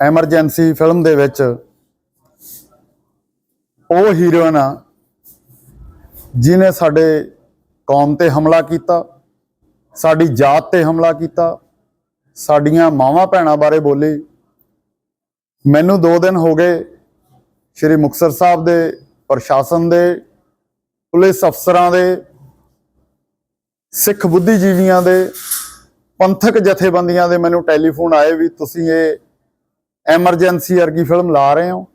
Emergency film ਦੇ ਵਿੱਚ ਉਹ ਹੀਰੋਇਨ ਆ ਜਿਨੇ ਸਾਡੇ ਕੌਮ ਤੇ ਹਮਲਾ ਕੀਤਾ, ਸਾਡੀ ਜਾਤ ਤੇ ਹਮਲਾ ਕੀਤਾ, ਸਾਡੀਆਂ ਮਾਵਾਂ ਭੈਣਾਂ ਬਾਰੇ ਬੋਲੀ। ਮੈਨੂੰ 2 ਦਿਨ ਹੋ ਗਏ ਸ਼੍ਰੀ ਮੁਕਤਸਰ ਸਾਹਿਬ ਦੇ ਪ੍ਰਸ਼ਾਸਨ ਦੇ, ਪੁਲਿਸ ਅਫਸਰਾਂ ਦੇ, ਸਿੱਖ ਬੁੱਧੀਜੀਵੀਆਂ ਦੇ, ਪੰਥਕ ਜਥੇਬੰਦੀਆਂ ਦੇ ਮੈਨੂੰ ਟੈਲੀਫੋਨ ਆਏ ਵੀ ਤੁਸੀਂ ਇਹ ਐਮਰਜੈਂਸੀ ਵਰਗੀ ਫਿਲਮ ਲਾ ਰਹੇ ਹੋ।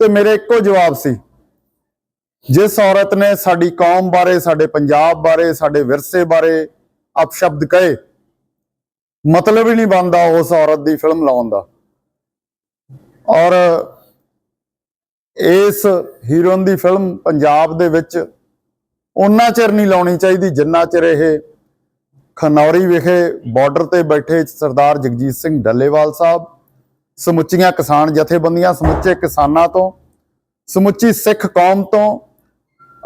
ਤੇ ਮੇਰੇ ਇੱਕੋ ਜਵਾਬ ਸੀ, ਜਿਸ ਔਰਤ ਨੇ ਸਾਡੀ ਕੌਮ ਬਾਰੇ, ਸਾਡੇ ਪੰਜਾਬ ਬਾਰੇ, ਸਾਡੇ ਵਿਰਸੇ ਬਾਰੇ ਅਪਸ਼ਬਦ ਕਹੇ, ਮਤਲਬ ਹੀ ਨਹੀਂ ਬਣਦਾ ਉਸ ਔਰਤ ਦੀ ਫਿਲਮ ਲਾਉਣ ਦਾ। ਔਰ ਇਸ ਹੀਰੋਇਨ ਦੀ ਫਿਲਮ ਪੰਜਾਬ ਦੇ ਵਿੱਚ ਉਹਨਾਂ ਚਿਰ ਨਹੀਂ ਲਾਉਣੀ ਚਾਹੀਦੀ, ਜਿੰਨਾ ਚਿਰ ਇਹ ਖਨੌਰੀ ਵਿਖੇ ਬਾਰਡਰ ਤੇ ਬੈਠੇ ਸਰਦਾਰ ਜਗਜੀਤ ਸਿੰਘ ਡੱਲੇਵਾਲ ਸਾਹਿਬ ਸਮੁੱਚੀਆਂ ਕਿਸਾਨ ਜਥੇਬੰਦੀਆਂ, ਸਮੁੱਚੇ ਕਿਸਾਨਾਂ ਤੋਂ, ਸਮੁੱਚੀ ਸਿੱਖ ਕੌਮ ਤੋਂ,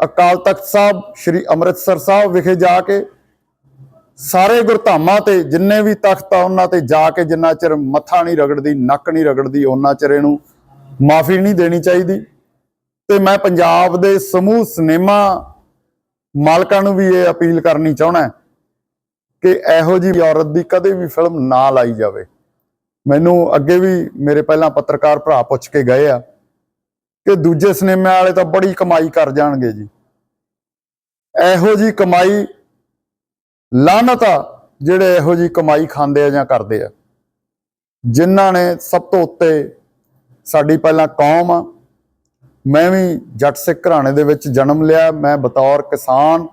ਅਕਾਲ ਤਖਤ ਸਾਹਿਬ, ਸ੍ਰੀ ਅੰਮ੍ਰਿਤਸਰ ਸਾਹਿਬ ਵਿਖੇ ਜਾ ਕੇ, ਸਾਰੇ ਗੁਰਧਾਮਾਂ ਤੇ ਜਿੰਨੇ ਵੀ ਤਖਤ ਆ ਉਹਨਾਂ ਤੇ ਜਾ ਕੇ ਜਿੰਨਾ ਚਿਰ ਮੱਥਾ ਨਹੀਂ ਰਗੜਦੀ, ਨੱਕ ਨਹੀਂ ਰਗੜਦੀ, ਉਹਨਾਂ ਚਿਰ ਇਹਨੂੰ ਮਾਫੀ ਨਹੀਂ ਦੇਣੀ ਚਾਹੀਦੀ। ਤੇ ਮੈਂ ਪੰਜਾਬ ਦੇ ਸਮੂਹ ਸਿਨੇਮਾ ਮਾਲਕਾਂ ਨੂੰ ਵੀ ਇਹ ਅਪੀਲ ਕਰਨੀ ਚਾਹਣਾ ਕਿ ਇਹੋ ਜਿਹੀ ਔਰਤ ਦੀ ਕਦੇ ਵੀ ਫਿਲਮ ਨਾ ਲਾਈ ਜਾਵੇ। ਮੈਨੂੰ ਅੱਗੇ ਵੀ ਮੇਰੇ ਪਹਿਲਾਂ ਪੱਤਰਕਾਰ ਭਰਾ ਪੁੱਛ ਕੇ ਗਏ ਆ ਕਿ ਦੂਜੇ ਸਿਨੇਮੇ ਵਾਲੇ ਤਾਂ ਬੜੀ ਕਮਾਈ ਕਰ ਜਾਣਗੇ ਜੀ। ਇਹੋ ਜੀ ਕਮਾਈ ਲਾਨਤ ਆ ਜਿਹੜੇ ਇਹੋ ਜੀ ਕਮਾਈ ਖਾਂਦੇ ਆ ਜਾਂ ਕਰਦੇ ਆ। ਜਿਨ੍ਹਾਂ ਨੇ ਸਭ ਤੋਂ ਉੱਤੇ ਸਾਡੀ ਪਹਿਲਾਂ ਕੌਮ ਆ। ਮੈਂ ਵੀ ਜੱਟ ਸਿੱਖ ਘਰਾਣੇ ਦੇ ਵਿੱਚ ਜਨਮ ਲਿਆ। ਮੈਂ ਬਤੌਰ ਕਿਸਾਨ,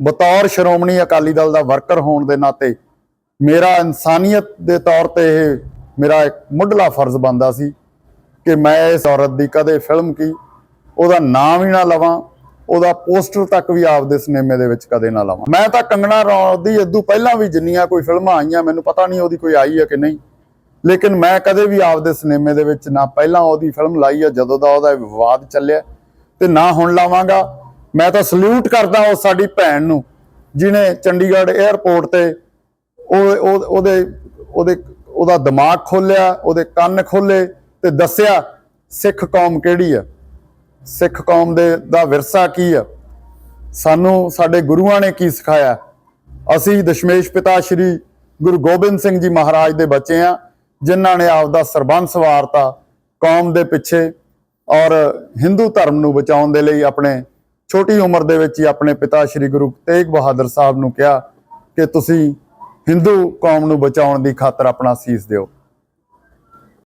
ਬਤੌਰ ਸ਼੍ਰੋਮਣੀ ਅਕਾਲੀ ਦਲ ਦਾ ਵਰਕਰ ਹੋਣ ਦੇ ਨਾਤੇ ਮੇਰਾ ਇਨਸਾਨੀਅਤ ਦੇ ਤੌਰ ਤੇ ਇਹ ਮੇਰਾ ਇੱਕ ਮੁੱਢਲਾ ਫਰਜ਼ ਬਣਦਾ ਸੀ ਕਿ ਮੈਂ ਇਸ ਔਰਤ ਦੀ ਕਦੇ ਫਿਲਮ ਕੀ, ਉਹਦਾ ਨਾਮ ਹੀ ਨਾ ਲਵਾਂ, ਉਹਦਾ ਪੋਸਟਰ ਤੱਕ ਵੀ ਆਪਦੇ ਸਿਨੇਮੇ ਦੇ ਵਿੱਚ ਕਦੇ ਨਾ ਲਵਾਂ। ਮੈਂ ਤਾਂ ਕੰਗਣਾ ਰਣੌਤ ਦੀ ਇਦੋਂ ਪਹਿਲਾਂ ਵੀ ਜਿੰਨੀਆਂ ਕੋਈ ਫਿਲਮਾਂ ਆਈਆਂ, ਮੈਨੂੰ ਪਤਾ ਨਹੀਂ ਉਹਦੀ ਕੋਈ ਆਈ ਹੈ ਕਿ ਨਹੀਂ। ਲੇਕਿਨ ਮੈਂ ਕਦੇ ਵੀ ਆਪਦੇ ਸਿਨੇਮੇ ਦੇ ਵਿੱਚ ਨਾ ਪਹਿਲਾਂ ਉਹਦੀ ਫਿਲਮ ਲਾਈ ਹੈ, ਜਦੋਂ ਦਾ ਉਹਦਾ ਵਿਵਾਦ ਚੱਲਿਆ। ਤੇ ਨਾ ਹੁਣ ਲਾਵਾਂਗਾ। ਮੈਂ ਤਾਂ ਸਲੂਟ ਕਰਦਾ ਉਹ ਸਾਡੀ ਭੈਣ ਨੂੰ ਜਿਨੇ ਚੰਡੀਗੜ੍ਹ 에ਅਰਪੋਰਟ ਤੇ ਉਹ- ਉਹਦੇ ਉਹਦੇ ਉਹਦਾ ਦਿਮਾਗ ਖੋਲਿਆ, ਉਹਦੇ ਕੰਨ ਖੋਲੇ ਤੇ ਦੱਸਿਆ, ਸਿੱਖ ਕੌਮ ਕਿਹੜੀ ਆ? ਸਿੱਖ ਕੌਮ ਦੇ ਦਾ ਵਿਰਸਾ ਕੀ ਆ? ਸਾਨੂੰ, ਸਾਡੇ ਗੁਰੂਆਂ ਨੇ ਕੀ ਸਿਖਾਇਆ? ਅਸੀਂ ਦਸ਼ਮੇਸ਼ ਪਿਤਾ ਸ੍ਰੀ ਗੁਰੂ ਗੋਬਿੰਦ ਸਿੰਘ ਜੀ ਮਹਾਰਾਜ ਦੇ ਬੱਚੇ ਆ, ਜਿਨ੍ਹਾਂ ਨੇ ਆਪਦਾ ਸਰਬੰਸ ਵਾਰਤਾ ਕੌਮ ਦੇ ਪਿੱਛੇ ਔਰ ਹਿੰਦੂ ਧਰਮ ਨੂੰ ਬਚਾਉਣ ਦੇ ਲਈ ਆਪਣੇ ਛੋਟੀ ਉਮਰ ਦੇ ਵਿੱਚ ਹੀ ਆਪਣੇ ਪਿਤਾ ਸ੍ਰੀ ਗੁਰੂ ਤੇਗ ਬਹਾਦਰ ਸਾਹਿਬ ਨੂੰ ਕਿਹਾ ਕਿ ਤੁਸੀਂ ਹਿੰਦੂ ਕੌਮ ਨੂੰ ਬਚਾਉਣ ਦੀ ਖਾਤਰ ਆਪਣਾ ਸੀਸ ਦਿਓ।